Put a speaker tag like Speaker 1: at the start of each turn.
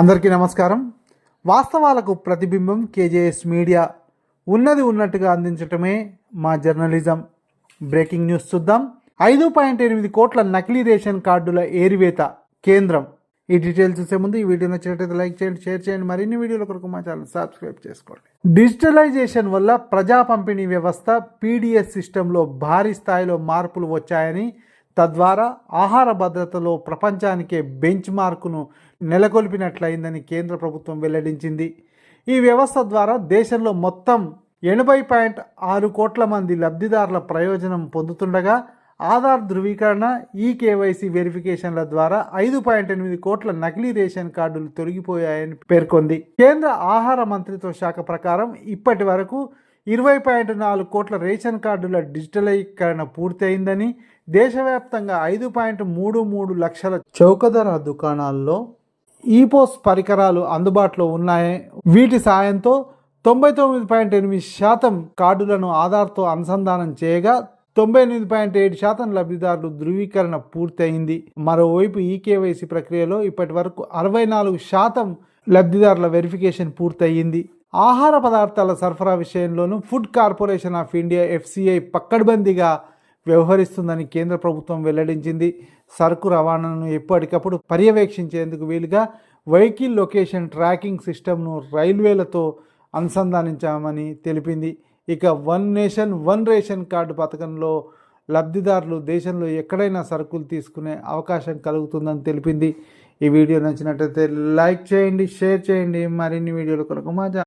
Speaker 1: అందరికీ నమస్కారం. వాస్తవాలకు ప్రతిబింబం కేజేఎస్ మీడియా ఉన్నది ఉన్నట్టుగా అందించటమే మా జర్నలిజం. బ్రేకింగ్ న్యూస్ చూద్దాం. ఐదు పాయింట్ ఎనిమిది కోట్ల నకిలీ రేషన్ కార్డుల ఏరివేత కేంద్రం. ఈ డీటెయిల్స్ చూసే ముందు ఈ వీడియో నచ్చినట్లయితే లైక్ చేయండి షేర్ చేయండి మరిన్ని వీడియోల కొరకు మా ఛానల్ సబ్స్క్రైబ్ చేసుకోండి. డిజిటలైజేషన్ వల్ల ప్రజా పంపిణీ వ్యవస్థ పీడిఎస్ సిస్టంలో భారీ స్థాయిలో మార్పులు వచ్చాయని తద్వారా ఆహార భద్రతలో ప్రపంచానికే బెంచ్ మార్కును నెలకొల్పినట్లయిందని కేంద్ర ప్రభుత్వం వెల్లడించింది. ఈ వ్యవస్థ ద్వారా దేశంలో మొత్తం ఎనభై పాయింట్ ఆరు కోట్ల మంది లబ్ధిదారుల ప్రయోజనం పొందుతుండగా ఆధార్ ధృవీకరణ ఈ కేవైసీ వెరిఫికేషన్ల ద్వారా ఐదు పాయింట్ ఎనిమిది కోట్ల నకిలీ రేషన్ కార్డులు తొలగిపోయాయని పేర్కొంది. కేంద్ర ఆహార మంత్రిత్వ శాఖ ప్రకారం ఇప్పటి వరకు ఇరవై పాయింట్ నాలుగు కోట్ల రేషన్ కార్డుల డిజిటలీకరణ పూర్తయిందని దేశవ్యాప్తంగా ఐదు పాయింట్ మూడు మూడు లక్షల చౌకధర దుకాణాల్లో ఈపోస్ పరికరాలు అందుబాటులో ఉన్నాయి. వీటి సాయంతో తొంభై తొమ్మిది పాయింట్ ఎనిమిది శాతం కార్డులను ఆధార్తో అనుసంధానం చేయగా తొంభై ఎనిమిది పాయింట్ ఏడు శాతం లబ్ధిదారులు ధృవీకరణ పూర్తయింది. మరోవైపు ఈ కేవైసీ ప్రక్రియలో ఇప్పటి వరకు అరవై నాలుగు శాతం లబ్ధిదారుల వెరిఫికేషన్ పూర్తయింది. ఆహార పదార్థాల సరఫరా విషయంలోనూ food corporation of India FCI పక్కడ్బందీగా వ్యవహరిస్తుందని కేంద్ర ప్రభుత్వం వెల్లడించింది. సరుకు రవాణాను ఎప్పటికప్పుడు పర్యవేక్షించేందుకు వీలుగా వెహికల్ లొకేషన్ ట్రాకింగ్ సిస్టమ్ను రైల్వేలతో అనుసంధానించామని తెలిపింది. ఇక one nation one ration card పథకంలో లబ్ధిదారులు దేశంలో ఎక్కడైనా సరుకులు తీసుకునే అవకాశం కలుగుతుందని తెలిపింది. ఈ వీడియో నచ్చినట్లయితే లైక్ చేయండి షేర్ చేయండి. మరిన్ని వీడియోల కొరకు మా